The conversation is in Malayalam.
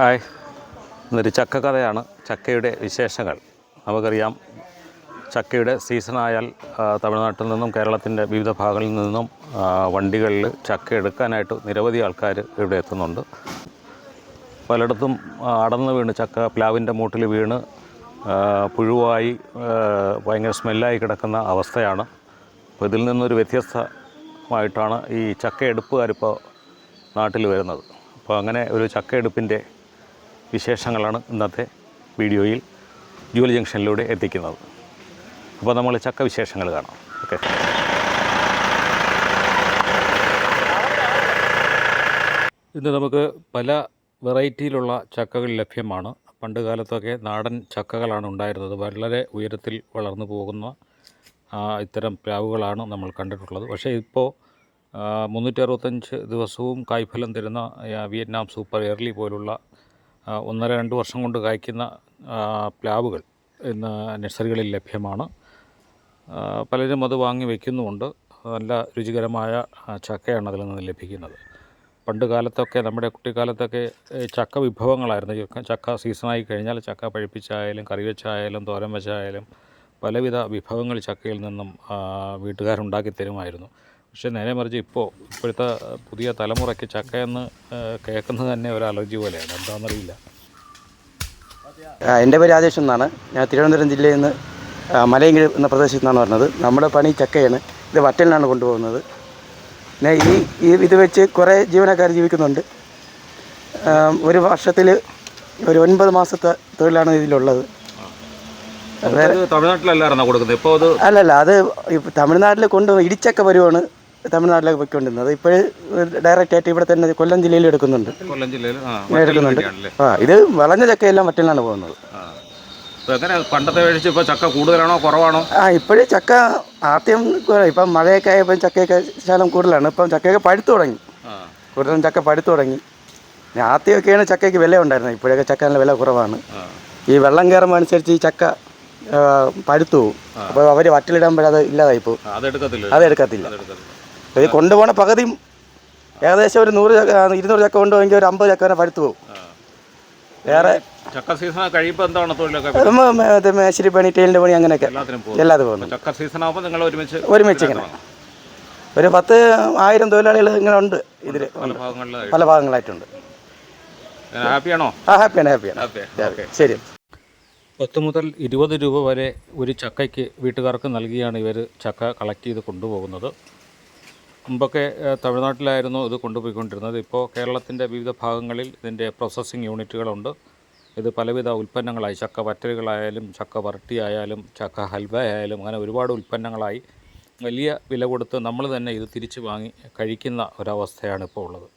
ഹായ്. ഇന്നൊരു ചക്ക കഥയാണ്. ചക്കയുടെ വിശേഷങ്ങൾ. നമുക്കറിയാം ചക്കയുടെ സീസണായാൽ തമിഴ്നാട്ടിൽ നിന്നും കേരളത്തിന്റെ വിവിധ ഭാഗങ്ങളിൽ നിന്നും വണ്ടികളിൽ ചക്ക എടുക്കാനായിട്ട് നിരവധി ആൾക്കാർ ഇവിടെ എത്തുന്നുണ്ട്. പലയിടത്തും അടന്ന് വീണ് ചക്ക പ്ലാവിന്റെ മൂട്ടിൽ വീണ് പുഴുവായി ഭയങ്കര സ്മെല്ലായി കിടക്കുന്ന അവസ്ഥയാണ്. അപ്പോൾ ഇതിൽ നിന്നൊരു വ്യത്യസ്തമായിട്ടാണ് ഈ ചക്ക എടുപ്പുകാരിപ്പോൾ നാട്ടിൽ വരുന്നത്. അപ്പോൾ അങ്ങനെ ഒരു ചക്ക എടുപ്പിന്റെ വിശേഷങ്ങളാണ് ഇന്നത്തെ വീഡിയോയിൽ ജൂലി ജംഗ്ഷനിലൂടെ എത്തിക്കുന്നത്. അപ്പോൾ നമ്മൾ ചക്ക വിശേഷങ്ങൾ കാണാം. ഓക്കെ. ഇന്ന് നമുക്ക് പല വെറൈറ്റിയിലുള്ള ചക്കകൾ ലഭ്യമാണ്. പണ്ട് കാലത്തൊക്കെ നാടൻ ചക്കകളാണ് ഉണ്ടായിരുന്നത്. വളരെ ഉയരത്തിൽ വളർന്നു പോകുന്ന ഇത്തരം പ്ലാവുകളാണ് നമ്മൾ കണ്ടിട്ടുള്ളത്. പക്ഷേ ഇപ്പോൾ മുന്നൂറ്റി അറുപത്തഞ്ച് ദിവസവും കായ്ഫലം തരുന്ന വിയറ്റ്നാം സൂപ്പർ എയർലി പോലുള്ള ഒന്നര രണ്ട് വർഷം കൊണ്ട് കായ്ക്കുന്ന പ്ലാവുകൾ ഇന്ന് നഴ്സറികളിൽ ലഭ്യമാണ്. പലരും അത് വാങ്ങി വയ്ക്കുന്നുമുണ്ട് നല്ല രുചികരമായ ചക്കയാണ് അതിൽ നിന്ന് ലഭിക്കുന്നത്. പണ്ട് കാലത്തൊക്കെ നമ്മുടെ കുട്ടിക്കാലത്തൊക്കെ ചക്ക വിഭവങ്ങളായിരുന്നു. ചക്ക- ചക്ക സീസണായി കഴിഞ്ഞാൽ ചക്ക പഴുപ്പിച്ചായാലും കറി വെച്ചായാലും തോരൻ വെച്ചായാലും പലവിധ വിഭവങ്ങൾ ചക്കയിൽ നിന്നും വീട്ടുകാരുണ്ടാക്കി തരുമായിരുന്നു. പക്ഷേ നേരെ മറിച്ച് ഇപ്പോൾ ഇപ്പോഴത്തെ പുതിയ തലമുറയ്ക്ക് ചക്കയെന്ന് കേൾക്കുന്നത് തന്നെ ഒരു അലർജി പോലെയാണ്. എന്താണെന്നറിയില്ല. എന്റെ പേര് രാജേഷ് എന്നാണ്. ഞാൻ തിരുവനന്തപുരം ജില്ലയിൽ നിന്ന് മലയങ്കിഴ് എന്ന പ്രദേശത്തു നിന്നാണ് പറഞ്ഞത് നമ്മുടെ പണി ചക്കയാണ്. ഇത് വറ്റലിനാണ് കൊണ്ടുപോകുന്നത്. പിന്നെ ഈ ഈ ഇത് വെച്ച് കുറേ ജീവനക്കാർ ജീവിക്കുന്നുണ്ട്. ഒരു വർഷത്തിൽ ഒരു ഒൻപത് മാസത്തെ തൊഴിലാണ് ഇതിലുള്ളത്. തമിഴ്നാട്ടിലല്ലായിരുന്നോ കൊടുക്കുന്നത്? ഇപ്പോൾ അത് അല്ലല്ല അത് തമിഴ്നാട്ടിൽ കൊണ്ട് ഇടിച്ചക്ക വരുവാണ് തമിഴ്നാട്ടിലേക്ക് പോയിക്കൊണ്ടിരുന്നത്. ഇപ്പോൾ ഡയറക്റ്റ് ആയിട്ട് ഇവിടെ തന്നെ കൊല്ലം ജില്ലയിൽ എടുക്കുന്നുണ്ട്. കൊല്ലം ജില്ലയിൽ ആ എടുക്കുന്നുണ്ട്. ആ ഇത് വളഞ്ഞ ചക്കയെല്ലാം വറ്റലിനാണ് പോകുന്നത്. പണ്ടത്തെ ഇപ്പോൾ ചക്ക കൂടുതലാണോ കുറവാണോ? ആ ഇപ്പോഴും ചക്ക ആദ്യം ഇപ്പം മഴയൊക്കെ ആയപ്പോൾ ചക്കയൊക്കെ ശകലം കൂടുതലാണ്. ഇപ്പം ചക്കയൊക്കെ പഴുത്തു തുടങ്ങി. കൂടുതലും ചക്ക പഴുത്തു തുടങ്ങി. ആദ്യമൊക്കെയാണ് ചക്കയ്ക്ക് വില ഉണ്ടായിരുന്നത്. ഇപ്പോഴൊക്കെ ചക്ക നല്ല വില കുറവാണ്. ഈ വെള്ളം കയറുമ്പോൾ അനുസരിച്ച് ഈ ചക്ക പഴുത്തു അപ്പോൾ അവർ അത് ഇല്ലാതായി പോകും. അതെടുക്കത്തില്ല. അത് എടുക്കത്തില്ല ഇത് കൊണ്ടുപോകണ പകുതിയും ഏകദേശം ഒരു നൂറ് ചക്ക ഇരുന്നൂറ് ചക്ക കൊണ്ടുപോയെങ്കിൽ ഒരു അമ്പത് ചക്ക വരെ പഴുത്തു പോകും. വേറെ ചക്ക സീസൺ കഴിയുമ്പോൾ എന്താണ് തൊഴിലൊക്കെ? മേശരി പണി ടൈലിന്റെ പണി അങ്ങനെയൊക്കെ എല്ലാത്തിനും പോകുന്നു. ചക്ക സീസൺ ആകുമ്പോൾ നിങ്ങൾ ഒരുമിച്ച് ഒരുമിച്ച് ഇങ്ങനെ. ഒരു പത്ത് ആയിരം തൊഴിലാളികൾ ഇങ്ങനെ ഉണ്ട് ഇതിൽ പല ഭാഗങ്ങളായിട്ടുണ്ട്. ഹാപ്പിയാണോ? ആ ഹാപ്പിയാണ് ഹാപ്പിയാണ്. ഹാപ്പി. ശരി. പത്ത് മുതൽ ഇരുപത് രൂപ വരെ ഒരു ചക്കയ്ക്ക് വീട്ടുകാർക്ക് നൽകിയാണ് ഇവർ ചക്ക കളക്ട് ചെയ്ത് കൊണ്ടുപോകുന്നത്. മുമ്പൊക്കെ തമിഴ്നാട്ടിലായിരുന്നു ഇത് കൊണ്ടുപോയിക്കൊണ്ടിരുന്നത്. ഇപ്പോൾ കേരളത്തിന്റെ വിവിധ ഭാഗങ്ങളിൽ ഇതിന്റെ പ്രോസസ്സിംഗ് യൂണിറ്റുകളുണ്ട് ഇത് പലവിധ ഉൽപ്പന്നങ്ങളായി. ചക്ക വറ്റലുകളായാലും ചക്ക വരട്ടിയായാലും ചക്ക ഹൽവ ആയാലും അങ്ങനെ ഒരുപാട് ഉൽപ്പന്നങ്ങളായി. വലിയ വില കൊടുത്ത് നമ്മൾ തന്നെ ഇത് തിരിച്ച് വാങ്ങി കഴിക്കുന്ന ഒരവസ്ഥയാണ് ഇപ്പോൾ ഉള്ളത്.